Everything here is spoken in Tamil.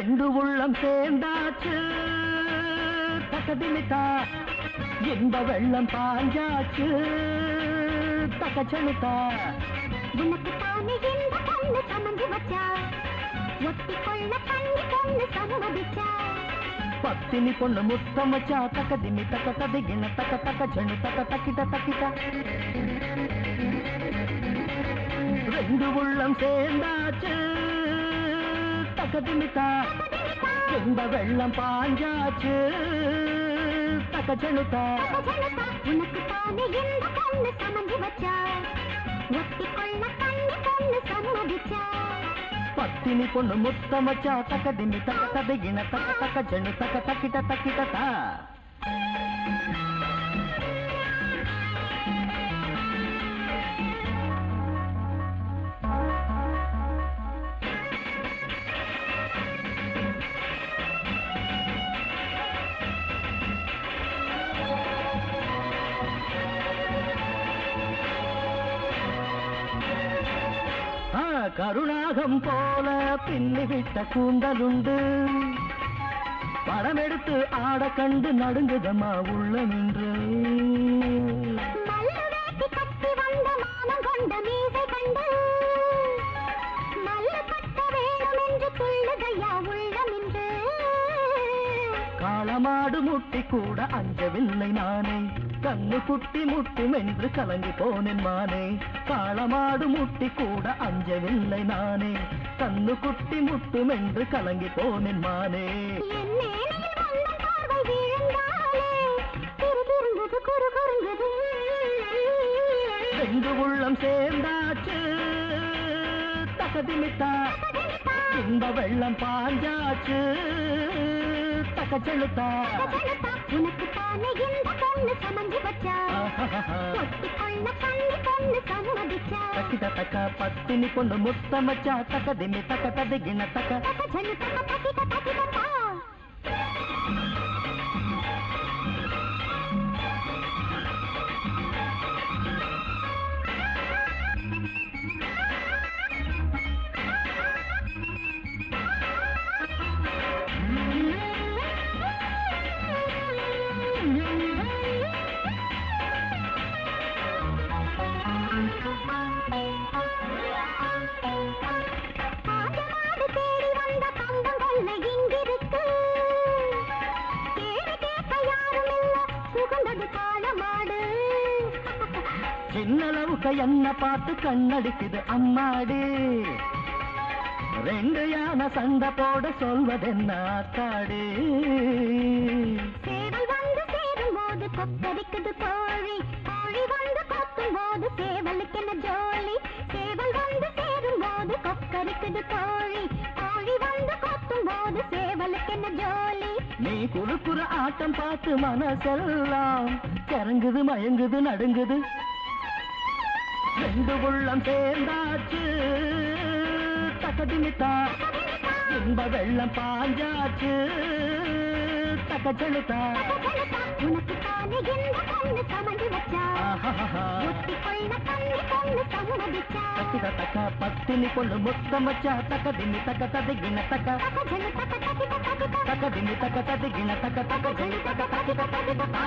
ரெண்டு உள்ளம் சேர்ந்தாச்சு. தக்கதிமித்தா இன்ப வெள்ளம் பாஞ்சாச்சு. தக்கச்சனுத்தா உனக்கு தானே இந்த கண்ணு சமந்து வச்சா. ஒட்டி கொள்ள கண்ணு கண்ணு சம்மதிச்சா பத்தினி பொண்ணு முத்தமச்சா தக்கதிமி தக்க ததிகின தக்க தக்க ஜனு தக்க தக்கிட்ட தக்கிட்ட. ரெண்டு உள்ளம் சேர்ந்தாச்சு. தக்கதிமித்தா இன்ப வெள்ளம் பாஞ்சாச்சு தக்கச்சனுத்தா உனக்கு தானே இந்த கண்ணு சமந்து வச்சா ஒட்டி கொள்ள கண்ணு கண்ணு சம்மதிச்சா பத்தினி பொண்ணு முத்தமச்சா தக்கதிமி தக்க ததிகின தக்க தக்க ஜனு தக்க தக்கிட்ட தக்கிட்ட தா கருணாகம் போல பின்னி விட்ட கூந்தலுண்டு படம் எடுத்து ஆட கண்டு. நடுங்குதம்மா உள்ள நின்று. காளமாடு முட்டி கூட அஞ்சவில்லை நானே. கண்ணு குட்டி முட்டி மென்று கலங்கி போனேன் மானே காளமாடு முட்டி கூட அஞ்சவில்லை நானே கண்ணு குட்டி முட்டு மென்று கலங்கி போனேன் மானே ரெண்டு உள்ளம் சேர்ந்தாச்சு தகதிமித்தா இந்த வெள்ளம் பாஞ்சாச்சு தக்கச்செழுத்தா உனக்கு தானே இந்த கண்ணு சமஞ்சு வச்சா ஒட்டி கொள்ள கண்ணு கண்ணு சம்மதிச்சா தக்கிட தக்க பத்தினி பொண்ணு முத்தமச்சா தக்கதிமி தக்க ததிகின தக்க தக்க ஜனு தக்க தக்கிட்ட தக்கிட்டா ஆண்டமாடு சின்னளவுக்கு என்ன பார்த்து கண்ணடிக்குது அம்மாடி? ரெண்டு யானை சண்டை போட சொல்வதென்ன காடு சேவல் வந்து சேரும் போது கொக்கரிக்குது கோழி கோழி வந்து கொத்தும் போது சேவலுக்கு என்ன ஜோலி? சேவல் வந்து சேரும் போது கொக்கரிக்குது கோழி கோழி வந்து கொத்தும் போது சேவலுக்கு என்ன ஜோலி? நீ குறுக்குற ஆட்டம் பார்த்து மனசெல்லாம் கிறங்குது மயங்குது நடுங்குது. ரெண்டு உள்ளம் சேர்ந்தாச்சு தக்கதிமித்தா இன்ப வெள்ளம் பாஞ்சாச்சு தக்கச்செழுத்தா உனக்கு தானே இந்த கண்ணு சமந்து வச்சா ஆஹாஹா. ஒட்டி கொள்ள கண்ணு கண்ணு சம்மதிச்சா தக்கிட தக்க பத்தினி பொண்ணு முத்தமச்சா தக்கதிமி தக்க ததிகின தக்க தக்க ஜனு தக்க தக்கிட்ட தக்கதிமி தக்க ததிகின தக்க தக்க தக்க தக்கிட தக்கிட தா.